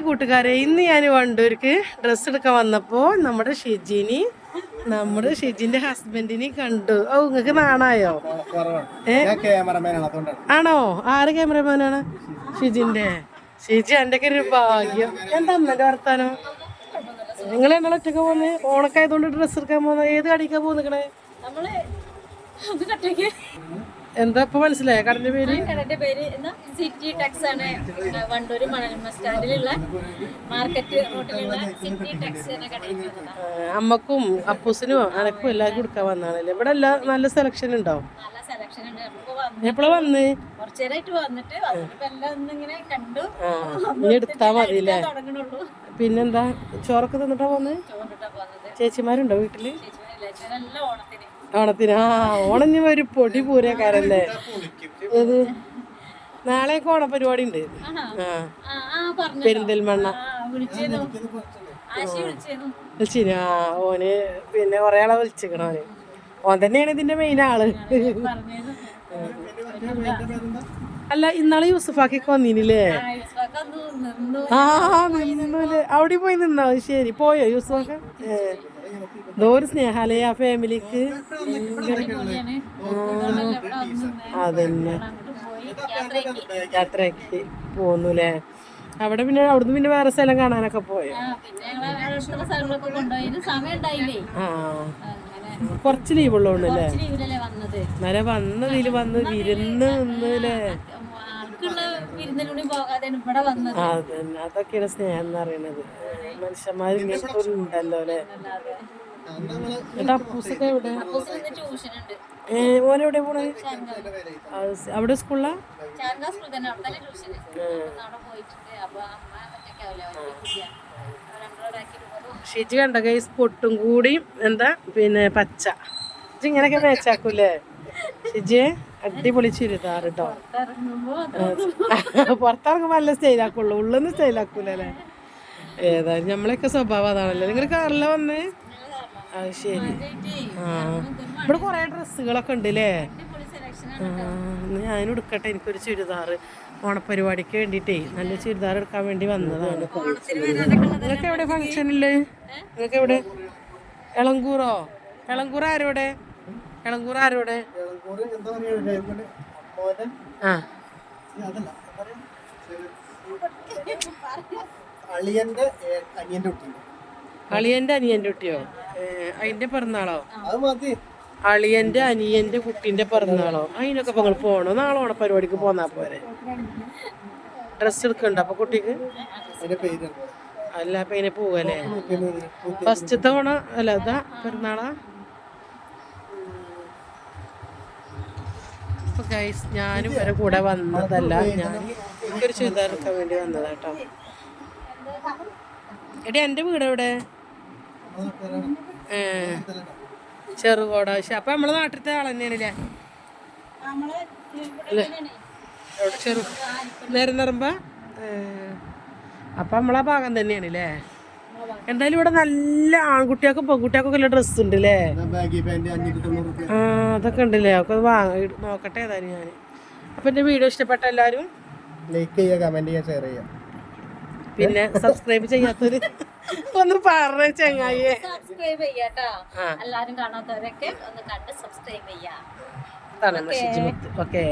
Hi കൂട്ടുകാരെ ഇന്ന് ഞാൻ വണ്ടൂർക്ക് ഡ്രസ്സ് എടുക്കാൻ വന്നപ്പോൾ നമ്മുടെ ഷിജിനി നമ്മുടെ ഷിജിന്റെ ഹസ്ബൻഡിനെ കണ്ടു. ഓ നിങ്ങൾക്ക് നാണായോ? ആണോ ആര് ക്യാമറമാനാണ് ഷിജിന്റെ. ഷിജി എന്റെ ഒക്കെ ഒരു ഭാഗ്യം. എന്താ അമ്മന്റെ വർത്താനം? നിങ്ങൾ എന്നാണ് ഒറ്റയ്ക്ക് പോന്നെ? ഓണക്കായതുകൊണ്ട് ഡ്രസ്സ് എടുക്കാൻ പോകുന്നത് ഏത് കടിക്കാൻ നമ്മൾ കട്ടയ്ക്ക്. എന്താ ഇപ്പൊ മനസ്സിലായ? കടന്റെ പേര്? കടന്റെ പേര് സിറ്റി ടെക്സ് ആണ്. വണ്ടൂര് മണൽമ സ്റ്റാൻഡിലുള്ള മാർക്കറ്റ് റോഡിലുള്ള സിറ്റി ടെക്സ് എന്ന കടയിൽ അമ്മക്കും അപ്പൂസിനും അനക്കും എല്ലാവർക്കും കൊടുക്കാൻ വന്നാണല്ലേ ഇവിടെ എല്ലാ നല്ല സെലക്ഷൻ ഉണ്ടാവും. നല്ല സെലക്ഷൻ ഉണ്ട്. നമുക്ക് വന്ന് എപ്പോഴാ വന്ന്? കുറച്ചു നേരമായിട്ട് വന്നിട്ട് ഇങ്ങനെ കണ്ടു. ഇനി എടുത്താ മതി പിന്നെന്താ? ചോറൊക്കെ തന്നിട്ടാ പോന്നെ? ചേച്ചിമാരുണ്ടോ വീട്ടിൽ? ഓണത്തിന്. ആ ആ ഞാൻ ഒരു പൊടി പൂരക്കാരല്ലേ ഏത്? നാളെയൊക്കെ ഉണ്ട്. ആ. ആ പറഞ്ഞു. പെരിന്തൽമണ്ണ. വിളിച്ചിന്. ആ ഓന് പിന്നെ കൊറേ ആളെ വിളിച്ചിക്കണ ഓന് ഓൻ തന്നെയാണ് ഇതിന്റെ മെയിൻ ആൾ. അല്ല ഇന്നാളെ യൂസഫാക്കിക്ക് വന്നിനില്ലേ? ആ യൂസ്ഫാക്ക ഒന്ന് നിന്നു. ആ നിന്നൂൽ അവിടെ പോയി നിന്നാ? ശരി. പോയോ യൂസഫാക്ക? ഏ. എന്തോ ഒരു സ്നേഹാലയ ഫാമിലിക്ക് അതന്നെ. യാത്രയ്ക്ക് യാത്രയാക്കി പോന്നുല്ലേ? അവിടെ പിന്നെ അവിടുന്ന് പിന്നെ വേറെ സ്ഥലം കാണാനൊക്കെ പോയോ? ആ, പിന്നെ കുറച്ച് ലീവ് ഉള്ളതുകൊണ്ടല്ലേ കുറച്ച് വന്നതിൽ വന്ന് വിരുന്ന് നിന്നില്ലേ? വിരുന്നിലൂടെ പോകാതെ ഇവിടെ വന്നത്. അതൊക്കെയാണ് സ്നേഹം എന്ന് പറയുന്നത്. മനുഷ്യന്മാർ ഉണ്ടല്ലോ അല്ലെ? ഓനെവിടെ പോണേ? അവിടെ സ്കൂളിലാ? ഷിജി കണ്ട കൈസ് പൊട്ടും കൂടിയും എന്താ പിന്നെ പച്ച. ഇങ്ങനെയൊക്കെ മേച്ചാക്കൂലേ ഷിജിയെ അടിപൊളി ചുരിദാർ കേട്ടോ പുറത്തിറങ്ങുമ്പോൾ നല്ല സ്റ്റൈലാക്കുള്ളൂ ഉള്ളൊന്നും സ്റ്റൈലാക്കൂലേ ഏതായാലും നമ്മളെയൊക്കെ സ്വഭാവം അതാണല്ലോ. നിങ്ങൾ കാറില വന്നേ? അത് ശരി. ആ ഇവിടെ കുറേ ഡ്രസ്സുകളൊക്കെ ഉണ്ട് അല്ലേ ആ, ഞാനും എടുക്കട്ടെ. എനിക്കൊരു ചുരിദാർ ഓണപരിപാടിക്ക് വേണ്ടിയിട്ടേ നല്ല ചുരിദാർ എടുക്കാൻ വേണ്ടി വന്നതാണ്. നിങ്ങൾക്ക് എവിടെ ഫംഗ്ഷനില്ലേ നിങ്ങൾക്ക് എവിടെ? എളങ്കൂറോ? എളങ്കൂർ ആരോടെ? എളങ്കൂർ ആരോടെ ആ? അളിയന്റെ അനിയന്റെ കുട്ടി അളിയന്റെ അനിയന്റെ കുട്ടിയോ അതിന്റെ പിറന്നാളോ? അളിയന്റെ അനിയന്റെ കുട്ടീന്റെ പിറന്നാളോ? അതിനൊക്കെ നിങ്ങൾ പോണോ? നാളെ ഓണപ്പരിപാടിക്ക് പോന്നാ പോരെ? ഡ്രസ് എടുക്കണ്ട അപ്പൊ കുട്ടിക്ക്? അല്ല അപ്പൊ അതിനെ പോവല്ലേ? ഫസ്റ്റത്തെ ഓണ അല്ല ഇതാ പെരുന്നാളാ ഗൈസ് ഞാനും ഇവരെ കൂടെ വന്നതല്ല. ഞാൻ എനിക്കൊരു ചുരിദാർ എടുക്കാൻ വേണ്ടി വന്നതാ കേട്ടോ എടി എന്റെ വീട് എവിടെ? ചെറുകോട പക്ഷെ അപ്പൊ നമ്മളെ നാട്ടിലത്തെ ആൾ തന്നെയാണല്ലേ ചെറു നേരം നിറമ്പ? അപ്പൊ നമ്മളാ ഭാഗം തന്നെയാണ് അല്ലേ എന്തായാലും ഇവിടെ നല്ല ആൺകുട്ടികൾക്കും പെൺകുട്ടികൾക്കും ഒക്കെ ഡ്രസ്സ് ഉണ്ട് അല്ലേ ആ അതൊക്കെ ഉണ്ടല്ലേ? ഒക്കെ വാങ്ങ നോക്കട്ടെ ഏതായാലും ഞാൻ അപ്പൊ എന്റെ വീഡിയോ ഇഷ്ടപ്പെട്ട എല്ലാവരും ലൈക്ക് ചെയ്യുക കമന്റ് ചെയ്യുക ഷെയർ ചെയ്യുക. പിന്നെ സബ്സ്ക്രൈബ് ചെയ്യാത്തവര് ഒന്ന് പറഞ്ഞ ചങ്ങായിയെ. സബ്സ്ക്രൈബ് ചെയ്യാട്ടോ. എല്ലാരും കാണാത്തവരൊക്കെ ഒന്ന് കണ്ട് സബ്സ്ക്രൈബ് ചെയ്യാം ഓക്കെ